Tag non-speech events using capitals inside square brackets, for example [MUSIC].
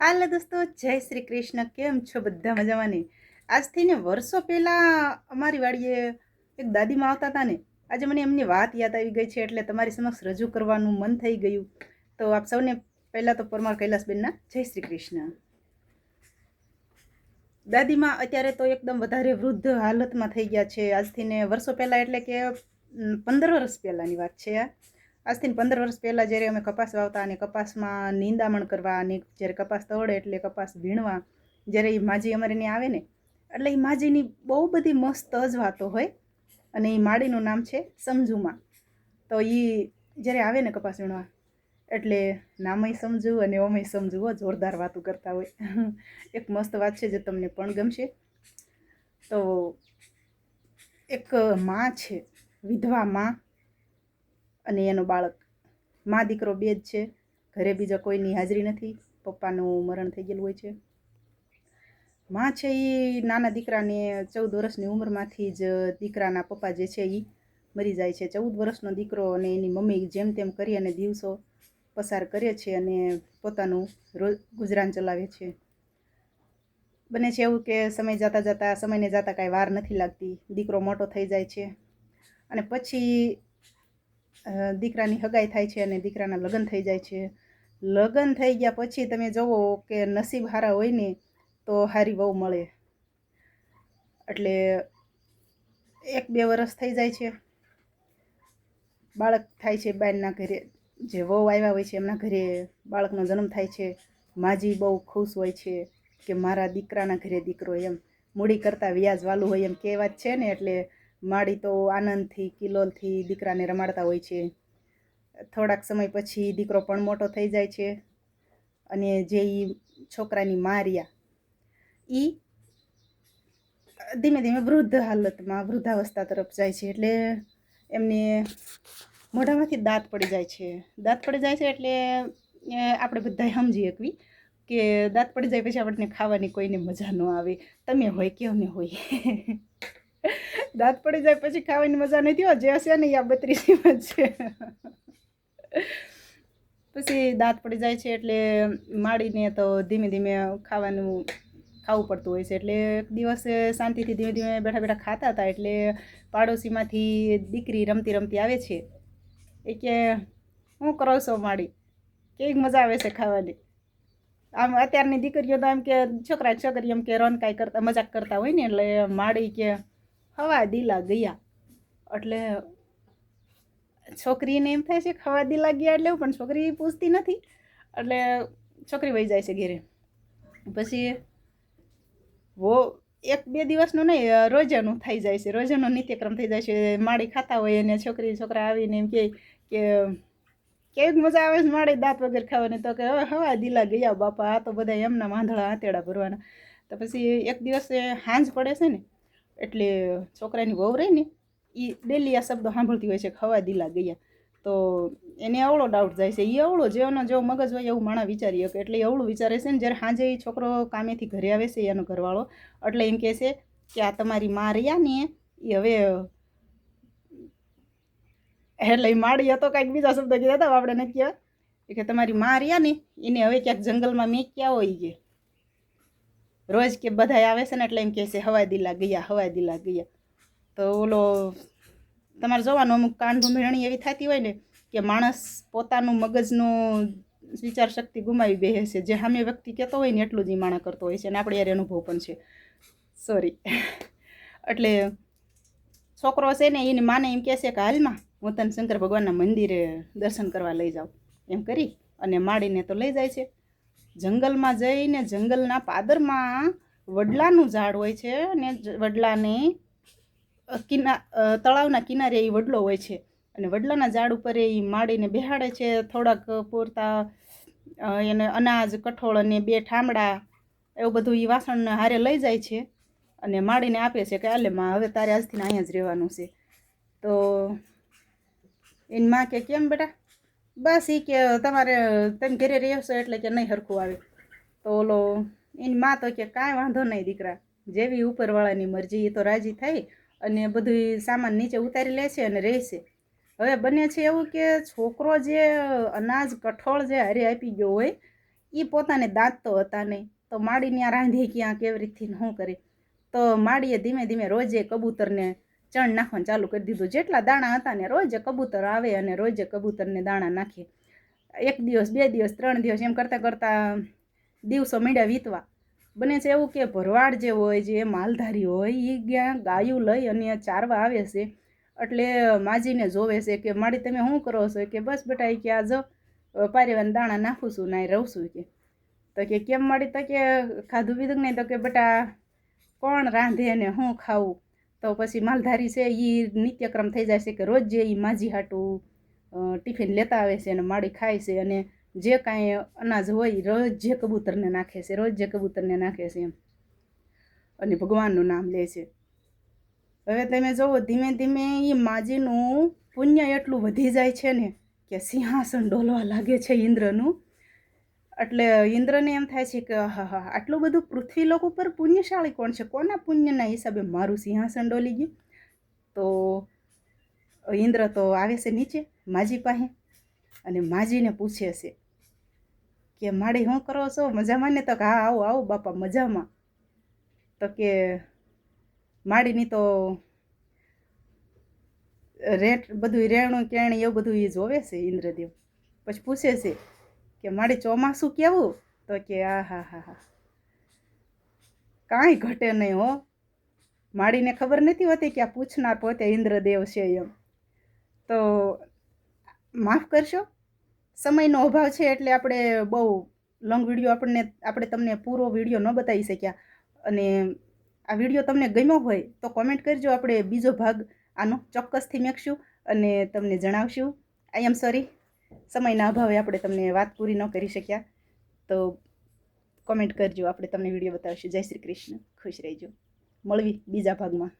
હાલો દોસ્તો, જય શ્રી કૃષ્ણ. કેમ છો બધા મજામાંને? આજથી ને વર્ષો પહેલાં અમારી વાડીએ એક દાદીમાં આવતા હતા ને, આજે મને એમની વાત યાદ આવી ગઈ છે, એટલે તમારી સમક્ષ રજૂ કરવાનું મન થઈ ગયું. તો આપ સૌને પહેલાં તો પરમાર કૈલાસબેનના જય શ્રી કૃષ્ણ. દાદીમાં અત્યારે તો એકદમ વધારે વૃદ્ધ હાલતમાં થઈ ગયા છે. આજથી ને વર્ષો પહેલાં એટલે કે પંદર વર્ષ પહેલાંની વાત છે આ. આજથી પંદર વર્ષ પહેલાં જ્યારે અમે કપાસ વાવતા અને કપાસમાં નિંદામણ કરવા અને જ્યારે કપાસ તવડે એટલે કપાસ વીણવા, જ્યારે એ માજી અમારે ત્યાં આવે ને, એટલે એ માજીની બહુ બધી મસ્ત જ વાતો હોય અને એ માળીનું નામ છે સમજુમાં. તો એ જ્યારે આવે ને કપાસ વીણવા, એટલે નામય સમજુ અને ઓમય સમજુ જોરદાર વાતો કરતા હોય. [LAUGHS] એક મસ્ત વાત છે જે તમને પણ ગમશે. તો એક માં છે, વિધવા માં અને એનો બાળક. મા દીકરો બે જ છે. ઘરે બીજા કોઈની હાજરી નથી. પપ્પાનું મરણ થઈ ગયેલું હોય છે. મા છે એ નાના દીકરાને ચૌદ વર્ષની ઉંમરમાંથી જ દીકરાના પપ્પા જે છે એ મરી જાય છે. ચૌદ વર્ષનો દીકરો અને એની મમ્મી જેમ તેમ કરી અને દિવસો પસાર કરે છે અને પોતાનું રોજ ગુજરાન ચલાવે છે. બને છે એવું કે સમય જતાં જતાં, સમયને જતાં કાંઈ વાર નથી લાગતી. દીકરો મોટો થઈ જાય છે. અને પછી દીકરાની હગાઈ થાય છે અને દીકરાના લગ્ન થઈ જાય છે. લગ્ન થઈ ગયા પછી તમે જુઓ કે નસીબ હારા હોય ને તો હારી વહુ મળે. એટલે એક બે વર્ષ થઈ જાય છે. બાળક થાય છે બાયના ઘરે. જે વહુ આવ્યા હોય છે એમના ઘરે બાળકનો જન્મ થાય છે. માજી બહુ ખુશ હોય છે કે મારા દીકરાના ઘરે દીકરો એમ. મૂડી કરતાં વ્યાજ વાલું હોય એમ કહેવાત છે ને એટલે માડી તો આનંદથી, કિલોલથી દીકરાને રમાડતા હોય છે. થોડાક સમય પછી દીકરો પણ મોટો થઈ જાય છે અને જે ઈ છોકરાની માર્યા એ ધીમે ધીમે વૃદ્ધ હાલતમાં, વૃદ્ધાવસ્થા તરફ જાય છે એટલે એમને મોઢામાંથી દાંત પડી જાય છે. દાંત પડી જાય છે એટલે આપણે બધાએ સમજી શકવી કે દાંત પડી જાય પછી આપણને ખાવાની કોઈને મજા ન આવે. તમે હોય કે અમે હોય દાંત પડી જાય પછી ખાવાની મજા નથી હોય જે હશે ને આ બત્રીસીમાં છે. પછી દાંત પડી જાય છે એટલે માડીને તો ધીમે ધીમે ખાવાનું ખાવું પડતું હોય છે. એટલે એક દિવસે શાંતિથી ધીમે ધીમે બેઠા બેઠા ખાતા હતા. એટલે પાડોશીમાંથી દીકરી રમતી રમતી આવે છે. એ કે, હું કરો છો માડી? કેવી મજા આવે છે ખાવાની? આમ અત્યારની દીકરીઓ તો એમ કે, છોકરા છોકરી એમ કે રન કાંઈ કરતા, મજાક કરતા હોય ને, એટલે માડી કે હવા દીલા ગયા. એટલે છોકરીને એમ થાય છે ખવાદીલા ગયા એટલે પણ છોકરી પૂછતી નથી. એટલે છોકરી વહી જાય છે ઘેરે. પછી વો એક બે દિવસનું નહીં રોજાનું થઈ જાય છે. રોજાનો નિત્યક્રમ થઈ જાય છે. માળી ખાતા હોય અને છોકરી છોકરા આવીને એમ કહે કે કેવી મજા આવે છે માળી દાંત વગર ખાવાની? તો કે, હવે હવા દિલા ગયા બાપા, આ તો બધા એમના માંધળા આંતેડા ભરવાના. તો પછી એક દિવસે હાંજ પડે છે ને એટલે છોકરાની વહુ રહી ને એ ડેલી આ શબ્દો સાંભળતી હોય છે કે હવા દીલા ગયા. તો એને અવળો ડાઉટ જાય છે. એ અવળો જેવોનો જેવો મગજ હોય એવું માણસ વિચારી શકે. એટલે અવળું વિચારે છે ને, જ્યારે સાંજે એ છોકરો કામેથી ઘરે આવે છે, એનો ઘરવાળો. એટલે એમ કહે છે કે આ તમારી માં રહ્યા ને એ હવે એટલે માળી હતો કાંઈક બીજા શબ્દ કીધા હતા, આપણે એ કે તમારી માં રહ્યા ને, એને હવે ક્યાંક જંગલમાં મેં ક્યાં હોય કે. રોજ કે બધા આવે છે ને એટલે એમ કહે છે હવાઈ દિલા ગયા હવાઈ દિલા ગયા. તો ઓલો, તમારે જોવાનું અમુક કાન ભૂમિરણી એવી થતી હોય ને કે માણસ પોતાનું મગજનું વિચાર શક્તિ ગુમાવી બેસે છે. જે સામે વ્યક્તિ કહેતો હોય ને એટલું જ માણા કરતો હોય છે અને આપણે યાર અનુભવ પણ છે. સોરી એટલે છોકરો છે ને એની માને એમ કહે છે કે, હાલમાં હું તને શંકર ભગવાનના મંદિરે દર્શન કરવા લઈ જાઉં. એમ કરી અને માડીને તો લઈ જાય છે. જંગલમાં જઈને જંગલના પાદરમાં વડલાનું ઝાડ હોય છે અને વડલાને કિના તળાવના કિનારે એ વડલો હોય છે. અને વડલાના ઝાડ ઉપર એ માડીને બેહાડે છે, થોડાક પૂરતા એને અનાજ, કઠોળ અને બે ઠામડા એવું બધું એ વાસણ હારે લઈ જાય છે અને માડીને આપે છે કે આલે માં, હવે તારે આજથી અહીંયા જ રહેવાનું છે. તો, એની માં કે કેમ બેટા? બસ એ કે તમારે, તમે ઘરે રહેશો એટલે કે નહીં હરખું આવે. તો ઓલો, એની માં તો કે કાંઈ વાંધો નહીં દીકરા. જેવી ઉપરવાળાની મરજી એ તો રાજી થઈ અને બધું સામાન નીચે ઉતારી લે છે અને રહેશે. હવે બને છે એવું કે છોકરો જે અનાજ કઠોળ જે હારે આપી ગયો હોય એ પોતાને દાંત તો હતા નહીં. તો માડીને ત્યાં રાંધી ક્યાં, કેવી રીતથી શું કરે? તો માડીએ ધીમે ધીમે રોજે કબૂતરને ચણ નાખવાનું ચાલુ કરી દીધું. જેટલા દાણા હતા ને રોજે કબૂતર આવે અને રોજે કબૂતરને દાણા નાખે. એક દિવસ, બે દિવસ, ત્રણ દિવસ એમ કરતાં કરતાં દિવસો મીડ્યા વીતવા. બને છે એવું કે ભરવાડ જે હોય, જે માલધારી હોય એ ત્યાં ગાયું લઈ અને ચારવા આવે છે. એટલે માજીને જોવે છે કે, માડી, તમે શું કરો છો? કે, બસ બેટા કે, આ જો, પારેવાના દાણા નાખું છું ના રહું છું. કે, તો કે, કેમ માડી? તો કે, ખાધું પીધું નહીં? તો કે, બેટા, કોણ રાંધે ને શું ખાવું તો પછી માલધારી છે એ નિત્યક્રમ થઈ જાય છે કે રોજ જે એ માજી હાટું ટિફિન લેતા આવે છે અને માળી ખાય છે અને જે કાંઈ અનાજ હોય રોજ જે કબૂતરને નાખે છે, રોજ જે કબૂતરને નાખે છે એમ. અને ભગવાનનું નામ લે છે. હવે તમે જુઓ ધીમે ધીમે એ માજીનું પુણ્ય એટલું વધી જાય છે ને કે સિંહાસન ડોલવા લાગે છે ઇન્દ્રનું. એટલે ઇન્દ્રને એમ થાય છે કે હા હા આટલું બધું પૃથ્વી લોક ઉપર પુણ્યશાળી કોણ છે? કોના પુણ્યના હિસાબે મારું સિંહાસન ડોલી ગયું? તો ઇન્દ્ર તો આવે છે નીચે, માજી પાસે અને માજીને પૂછે છે કે, માડી શું કરો છો? મજામાં ને તો કે, હા, આવો આવો બાપા, મજામાં. તો કે, માડીની તો રેટ બધું રેણું, કેણી એવું બધું એ જોવે છે ઇન્દ્રદેવ. પછી પૂછે છે કે મારે ચોમાસું કેવું? તો કે, આ, હા હા હા. કાંઈ ઘટે નહીં, હો. માડીને ખબર નથી હોતી કે આ પૂછનાર પોતે ઇન્દ્રદેવ છે એમ. તો માફ કરશો? સમયનો અભાવ છે એટલે આપણે બહુ લોંગ વીડિયો આપણને, આપણે તમને પૂરો વીડિયો ન બતાવી શક્યા. અને આ વીડિયો તમને ગમ્યો હોય તો કોમેન્ટ કરજો. આપણે બીજો ભાગ આનો ચોક્કસથી મેકશું અને તમને જણાવશું. આઈ એમ સોરી સમયના અભાવે આપણે તમને વાત પૂરી ન કરી શક્યા, તો કોમેન્ટ કરજો, આપણે તમને વીડિયો બતાવીશું. જય શ્રી કૃષ્ણ. ખુશ રહેજો. મળવી બીજા ભાગમાં.